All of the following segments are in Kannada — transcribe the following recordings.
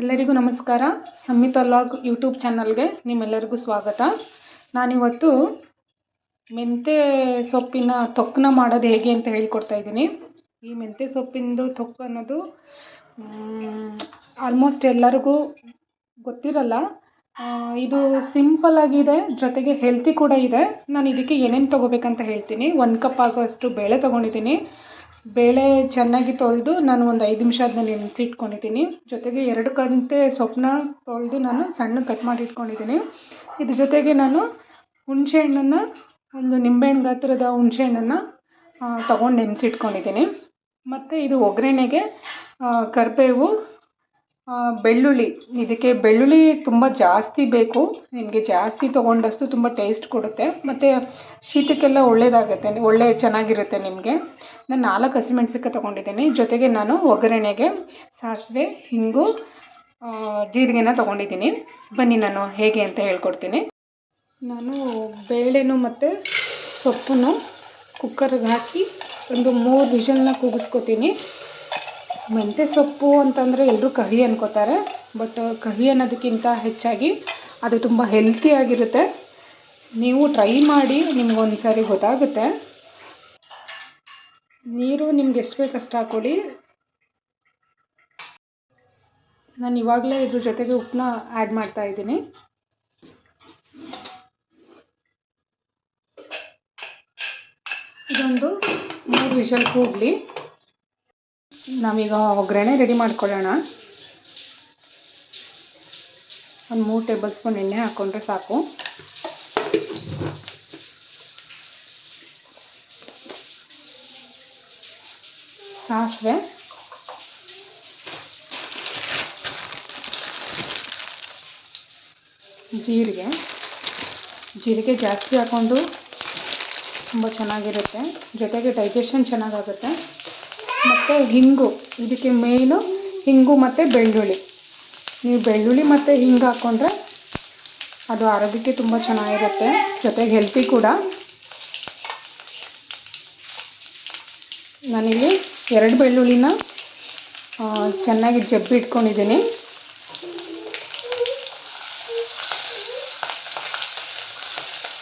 ಎಲ್ಲರಿಗೂ ನಮಸ್ಕಾರ. ಸಂಹಿತಾ ಲಾಗ್ ಯೂಟ್ಯೂಬ್ ಚಾನಲ್ಗೆ ನಿಮ್ಮೆಲ್ಲರಿಗೂ ಸ್ವಾಗತ. ನಾನಿವತ್ತು ಮೆಂತ್ಯ ಸೊಪ್ಪಿನ ತೊಕ್ಕನ್ನ ಮಾಡೋದು ಹೇಗೆ ಅಂತ ಹೇಳ್ಕೊಡ್ತಾ ಇದ್ದೀನಿ. ಈ ಮೆಂತ್ಯ ಸೊಪ್ಪಿಂದು ತೊಕ್ಕು ಅನ್ನೋದು ಆಲ್ಮೋಸ್ಟ್ ಎಲ್ಲರಿಗೂ ಗೊತ್ತಿರಲ್ಲ. ಇದು ಸಿಂಪಲ್ ಆಗಿದೆ, ಜೊತೆಗೆ ಹೆಲ್ತಿ ಕೂಡ ಇದೆ. ನಾನು ಇದಕ್ಕೆ ಏನೇನು ತೊಗೋಬೇಕಂತ ಹೇಳ್ತೀನಿ. ಒಂದು ಕಪ್ ಆಗೋಷ್ಟು ಬೇಳೆ ತೊಗೊಂಡಿದ್ದೀನಿ. ಬೇಳೆ ಚೆನ್ನಾಗಿ ತೊಳೆದು ನಾನು ಒಂದು ಐದು ನಿಮಿಷ ಅದನ್ನ ನೆನೆಸಿಟ್ಕೊಂಡಿದ್ದೀನಿ. ಜೊತೆಗೆ ಎರಡು ಕಂತೆ ಸೊಪ್ಪನ್ನ ತೊಳೆದು ನಾನು ಸಣ್ಣ ಕಟ್ ಮಾಡಿ ಇಟ್ಕೊಂಡಿದ್ದೀನಿ ಇದ್ರ ಜೊತೆಗೆ ನಾನು ಹುಣಸೆ ಹಣ್ಣನ್ನು, ಒಂದು ನಿಂಬೆಹಣ್ಣು ಗಾತ್ರದ ಹುಣಸೆ ಹಣ್ಣನ್ನು ತೊಗೊಂಡು ನೆನೆಸಿಟ್ಕೊಂಡಿದ್ದೀನಿ. ಮತ್ತು ಇದು ಒಗ್ಗರಣೆಗೆ ಕರಿಬೇವು ಬೆಳ್ಳುಳ್ಳಿ. ಇದಕ್ಕೆ ಬೆಳ್ಳುಳ್ಳಿ ತುಂಬ ಜಾಸ್ತಿ ಬೇಕು. ನಿಮಗೆ ಜಾಸ್ತಿ ತೊಗೊಂಡಷ್ಟು ತುಂಬ ಟೇಸ್ಟ್ ಕೊಡುತ್ತೆ. ಮತ್ತು ಶೀತಕ್ಕೆಲ್ಲ ಒಳ್ಳೆಯದಾಗತ್ತೆ ಒಳ್ಳೆ ಚೆನ್ನಾಗಿರುತ್ತೆ ನಿಮಗೆ. ನಾನು ನಾಲ್ಕು ಹಸಿಮೆಣ್ಸಿನ್ಕಾಯಿ ತೊಗೊಂಡಿದ್ದೀನಿ. ಜೊತೆಗೆ ನಾನು ಒಗ್ಗರಣೆಗೆ ಸಾಸಿವೆ, ಹಿಂಗು ಜೀರಿಗೆನ ತೊಗೊಂಡಿದ್ದೀನಿ. ಬನ್ನಿ ನಾನು ಹೇಗೆ ಅಂತ ಹೇಳ್ಕೊಡ್ತೀನಿ. ನಾನು ಬೇಳೆನೂ ಮತ್ತು ಸೊಪ್ಪನ್ನು ಕುಕ್ಕರ್ಗೆ ಹಾಕಿ ಒಂದು ಮೂರು ವಿಷಲನ್ನ ಕೂಗಿಸ್ಕೊತೀನಿ. ಮೆಂತ್ಯ ಸೊಪ್ಪು ಅಂತಂದರೆ ಎಲ್ಲರೂ ಕಹಿ ಅನ್ಕೋತಾರೆ, ಬಟ್ ಕಹಿ ಅನ್ನೋದಕ್ಕಿಂತ ಹೆಚ್ಚಾಗಿ ಅದು ತುಂಬ ಹೆಲ್ತಿಯಾಗಿರುತ್ತೆ ನೀವು ಟ್ರೈ ಮಾಡಿ ನಿಮ್ಗೊಂದು ಸಾರಿ ಗೊತ್ತಾಗುತ್ತೆ. ನೀರು ನಿಮ್ಗೆ ಎಷ್ಟು ಬೇಕು ಅಷ್ಟು ಹಾಕ್ಕೊಳ್ಳಿ ನಾನು ಇವಾಗಲೇ ಇದ್ರ ಜೊತೆಗೆ ಉಪ್ಪನ್ನ ಆ್ಯಡ್ ಮಾಡ್ತಾ ಇದ್ದೀನಿ. ಇದೊಂದು ಮೂರು ವಿಷಲ್ ಕೂಗಲಿ ನಾವೀಗ ಒಗ್ಗರಣೆ ರೆಡಿ ಮಾಡ್ಕೊಳ್ಳೋಣ. ಒಂದು ಮೂರು ಟೇಬಲ್ ಸ್ಪೂನ್ ಎಣ್ಣೆ ಹಾಕ್ಕೊಂಡ್ರೆ ಸಾಕು. ಸಾಸಿವೆ. ಜೀರಿಗೆ. ಜೀರಿಗೆ ಜಾಸ್ತಿ ಹಾಕ್ಕೊಂಡು ತುಂಬ ಚೆನ್ನಾಗಿರುತ್ತೆ. ಜೊತೆಗೆ ಡೈಜೆಷನ್ ಚೆನ್ನಾಗಾಗುತ್ತೆ. ಮತ್ತು ಹಿಂಗು. ಇದಕ್ಕೆ ಮೇಯ್ನು ಹಿಂಗು ಮತ್ತು ಬೆಳ್ಳುಳ್ಳಿ. ನೀವು ಬೆಳ್ಳುಳ್ಳಿ ಮತ್ತು ಹಿಂಗು ಹಾಕ್ಕೊಂಡ್ರೆ ಅದು ಆರೋಗ್ಯಕ್ಕೆ ತುಂಬ ಚೆನ್ನಾಗಿರುತ್ತೆ. ಜೊತೆಗೆ ಹೆಲ್ತಿ ಕೂಡ. ನಾನಿಲ್ಲಿ ಎರಡು ಬೆಳ್ಳುಳ್ಳಿನ ಚೆನ್ನಾಗಿ ಜಬ್ಬಿ ಇಟ್ಕೊಂಡಿದ್ದೀನಿ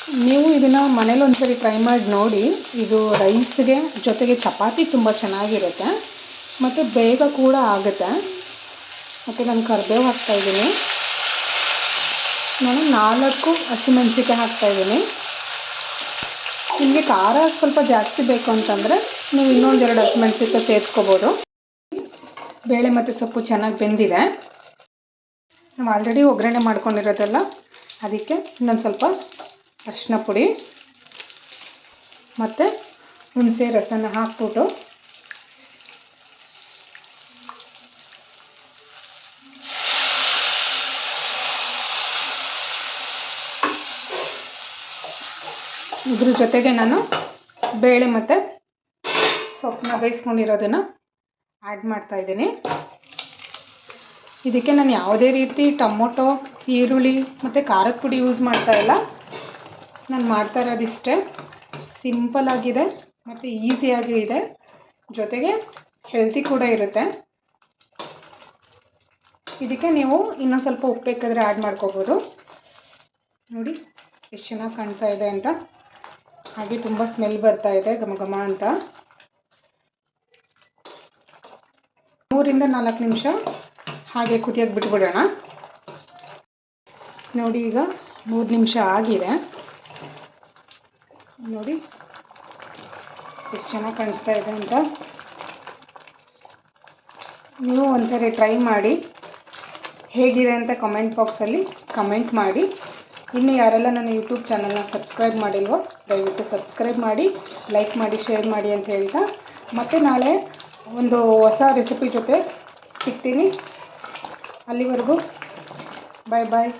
ನೀವು ಇದನ್ನು ಮನೇಲಿ ಒಂದ್ಸರಿ ಟ್ರೈ ಮಾಡಿ ನೋಡಿ. ಇದು ರೈಸ್ಗೆ ಜೊತೆಗೆ ಚಪಾತಿ ತುಂಬ ಚೆನ್ನಾಗಿರುತ್ತೆ. ಮತ್ತು ಬೇಗ ಕೂಡ ಆಗುತ್ತೆ. ಮತ್ತು ನಾನು ಕರಿಬೇವು ಹಾಕ್ತಾಯಿದ್ದೀನಿ ನಾನು ನಾಲ್ಕು ಹಸಿಮೆಣ್ಸಿಕಾಯಿ ಹಾಕ್ತಾಯಿದ್ದೀನಿ ನಿಮಗೆ ಖಾರ ಸ್ವಲ್ಪ ಜಾಸ್ತಿ ಬೇಕು ಅಂತಂದರೆ ನೀವು ಇನ್ನೊಂದೆರಡು ಹಸಿಮೆಣ್ಸಿಕಾಯಿ ಸೇರಿಸ್ಕೋಬೋದು. ಬೇಳೆ ಮತ್ತು ಸೊಪ್ಪು ಚೆನ್ನಾಗಿ ಬೆಂದಿದೆ. ನಾವು ಆಲ್ರೆಡಿ ಒಗ್ಗರಣೆ ಮಾಡ್ಕೊಂಡಿರೋದಲ್ಲ, ಅದಕ್ಕೆ ಇನ್ನೊಂದು ಸ್ವಲ್ಪ ಅರಿಶಿನ ಪುಡಿ ಮತ್ತು ಹುಣಸೆ ರಸನ ಹಾಕ್ಬಿಟ್ಟು ಇದ್ರ ಜೊತೆಗೆ ನಾನು ಬೇಳೆ ಮತ್ತು ಸೊಪ್ಪನ್ನ ಬೇಯಿಸ್ಕೊಂಡಿರೋದನ್ನು ಆ್ಯಡ್ ಮಾಡ್ತಾ ಇದ್ದೀನಿ. ಇದಕ್ಕೆ ನಾನು ಯಾವುದೇ ರೀತಿ ಟೊಮೊಟೊ, ಈರುಳ್ಳಿ ಮತ್ತು ಖಾರದ ಪುಡಿ ಯೂಸ್ ಮಾಡ್ತಾ ಇಲ್ಲ. ನಾನು ಮಾಡ್ತಾ ಇರೋದಿಷ್ಟೇ ಸಿಂಪಲ್ ಆಗಿದೆ ಮತ್ತು ಈಸಿಯಾಗಿ ಇದೆ. ಜೊತೆಗೆ ಹೆಲ್ತಿ ಕೂಡ ಇರುತ್ತೆ. ಇದಕ್ಕೆ ನೀವು ಇನ್ನೂ ಸ್ವಲ್ಪ ಉಪ್ಪು ಬೇಕಾದರೆ ಆ್ಯಡ್ ಮಾಡ್ಕೋಬೋದು. ನೋಡಿ ಎಷ್ಟು ಚೆನ್ನಾಗಿ ಕಾಣ್ತಾ ಇದೆ ಅಂತ. ಹಾಗೆ ತುಂಬ ಸ್ಮೆಲ್ ಬರ್ತಾ ಇದೆ ಘಮ ಘಮ ಅಂತ. ಮೂರಿಂದ ನಾಲ್ಕು ನಿಮಿಷ ಹಾಗೆ ಕುದಿಯೋಕೆ ಬಿಟ್ಬಿಡೋಣ. ನೋಡಿ ಈಗ ಮೂರು ನಿಮಿಷ ಆಗಿದೆ. ನೋಡಿ. ಎಷ್ಟು ಚೆನ್ನಾಗಿ ಕಾಣಿಸ್ತಾ ಇದೆ ಅಂತ. ನೀವು ಒಂದ್ಸರಿ ಟ್ರೈ ಮಾಡಿ. ಹೇಗಿದೆ ಅಂತ ಕಮೆಂಟ್ ಬಾಕ್ಸಲ್ಲಿ ಕಮೆಂಟ್ ಮಾಡಿ. ಇನ್ನು ಯಾರೆಲ್ಲ ನನ್ನ ಯೂಟ್ಯೂಬ್ ಚಾನಲ್ನ ಸಬ್ಸ್ಕ್ರೈಬ್ ಮಾಡಿಲ್ವೋ, ದಯವಿಟ್ಟು ಸಬ್ಸ್ಕ್ರೈಬ್ ಮಾಡಿ ಲೈಕ್ ಮಾಡಿ ಶೇರ್ ಮಾಡಿ ಅಂತ ಹೇಳ್ತಾ. ಮತ್ತು ನಾಳೆ ಒಂದು ಹೊಸ ರೆಸಿಪಿ ಜೊತೆ ಸಿಗ್ತೀನಿ. ಅಲ್ಲಿವರೆಗೂ ಬಾಯ್ ಬಾಯ್